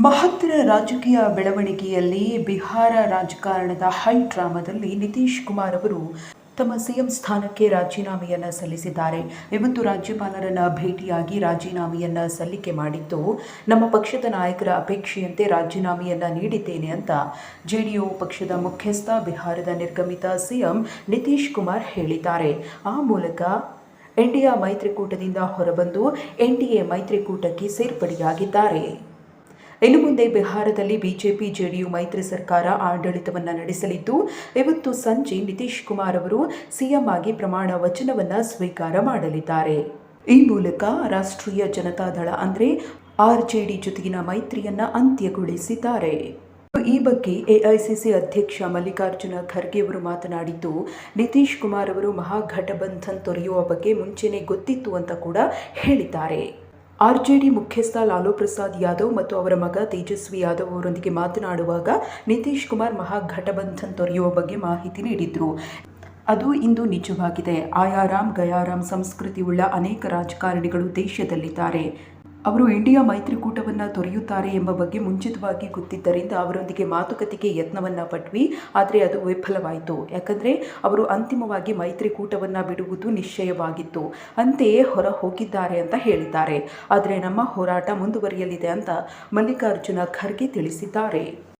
ಮಹತ್ತರ ರಾಜಕೀಯ ಬೆಳವಣಿಗೆಯಲ್ಲಿ ಬಿಹಾರ ರಾಜಕಾರಣದ ಹೈ ಡ್ರಾಮಾದಲ್ಲಿ ನಿತೀಶ್ ಕುಮಾರ್ ಅವರು ತಮ್ಮ ಸಿಎಂ ಸ್ಥಾನಕ್ಕೆ ರಾಜೀನಾಮೆಯನ್ನು ಸಲ್ಲಿಸಿದ್ದಾರೆ. ಇವತ್ತು ರಾಜ್ಯಪಾಲರನ್ನು ಭೇಟಿಯಾಗಿ ರಾಜೀನಾಮೆಯನ್ನು ಸಲ್ಲಿಕೆ ಮಾಡಿದ್ದು, ನಮ್ಮ ಪಕ್ಷದ ನಾಯಕರ ಅಪೇಕ್ಷೆಯಂತೆ ರಾಜೀನಾಮೆಯನ್ನು ನೀಡಿದ್ದೇನೆ ಅಂತ ಜೆಡಿಯು ಪಕ್ಷದ ಮುಖ್ಯಸ್ಥ ಬಿಹಾರದ ನಿರ್ಗಮಿತ ಸಿಎಂ ನಿತೀಶ್ ಕುಮಾರ್ ಹೇಳಿದ್ದಾರೆ. ಆ ಮೂಲಕ ಎನ್ಡಿಎ ಮೈತ್ರಿಕೂಟದಿಂದ ಹೊರಬಂದು ಎನ್ಡಿಎ ಮೈತ್ರಿಕೂಟಕ್ಕೆ ಸೇರ್ಪಡೆಯಾಗಿದ್ದಾರೆ. ಇನ್ನು ಮುಂದೆ ಬಿಹಾರದಲ್ಲಿ ಬಿಜೆಪಿ, ಜೆಡಿಯು ಮೈತ್ರಿ ಸರ್ಕಾರ ಆಡಳಿತವನ್ನು ನಡೆಸಲಿದ್ದು, ಇವತ್ತು ಸಂಜೆ ನಿತೀಶ್ ಕುಮಾರ್ ಅವರು ಸಿಎಂ ಆಗಿ ಪ್ರಮಾಣ ವಚನವನ್ನು ಸ್ವೀಕಾರ ಮಾಡಲಿದ್ದಾರೆ. ಈ ಮೂಲಕ ರಾಷ್ಟ್ರೀಯ ಜನತಾದಳ ಅಂದರೆ ಆರ್ಜೆಡಿ ಜೊತೆಗಿನ ಮೈತ್ರಿಯನ್ನ ಅಂತ್ಯಗೊಳಿಸಿದ್ದಾರೆ. ಈ ಬಗ್ಗೆ ಎಐಸಿಸಿ ಅಧ್ಯಕ್ಷ ಮಲ್ಲಿಕಾರ್ಜುನ ಖರ್ಗೆ ಅವರು ಮಾತನಾಡಿದ್ದು, ನಿತೀಶ್ ಕುಮಾರ್ ಅವರು ಮಹಾಘಟಬಂಧನ್ ತೊರೆಯುವ ಬಗ್ಗೆ ಮುಂಚೆನೆ ಗೊತ್ತಿತ್ತು ಅಂತ ಕೂಡ ಹೇಳಿದ್ದಾರೆ. ಆರ್ಜೆಡಿ ಮುಖ್ಯಸ್ಥ ಲಾಲೂ ಪ್ರಸಾದ್ ಯಾದವ್ ಮತ್ತು ಅವರ ಮಗ ತೇಜಸ್ವಿ ಯಾದವ್ ಅವರೊಂದಿಗೆ ಮಾತನಾಡುವಾಗ ನಿತೀಶ್ ಕುಮಾರ್ ಮಹಾಘಟಬಂಧನ್ ತೊರೆಯುವ ಬಗ್ಗೆ ಮಾಹಿತಿ ನೀಡಿದ್ರು. ಅದು ಇಂದು ನಿಜವಾಗಿದೆ. ಆಯಾರಾಮ್ ಗಯಾರಾಮ್ ಸಂಸ್ಕೃತಿಯುಳ್ಳ ಅನೇಕ ರಾಜಕಾರಣಿಗಳು ದೇಶದಲ್ಲಿದ್ದಾರೆ. ಅವರು ಇಂಡಿಯಾ ಮೈತ್ರಿಕೂಟವನ್ನು ತೊರೆಯುತ್ತಾರೆ ಎಂಬ ಬಗ್ಗೆ ಮುಂಚಿತವಾಗಿ ಗೊತ್ತಿದ್ದರಿಂದ ಅವರೊಂದಿಗೆ ಮಾತುಕತೆಗೆ ಯತ್ನವನ್ನ ಪಟ್ವಿ. ಆದರೆ ಅದು ವಿಫಲವಾಯಿತು. ಯಾಕಂದರೆ ಅವರು ಅಂತಿಮವಾಗಿ ಮೈತ್ರಿಕೂಟವನ್ನು ಬಿಡುವುದು ನಿಶ್ಚಯವಾಗಿತ್ತು. ಅಂತೆಯೇ ಹೊರ ಹೋಗಿದ್ದಾರೆ ಅಂತ ಹೇಳಿದ್ದಾರೆ. ಆದರೆ ನಮ್ಮ ಹೋರಾಟ ಮುಂದುವರಿಯಲಿದೆ ಅಂತ ಮಲ್ಲಿಕಾರ್ಜುನ ಖರ್ಗೆ ತಿಳಿಸಿದ್ದಾರೆ.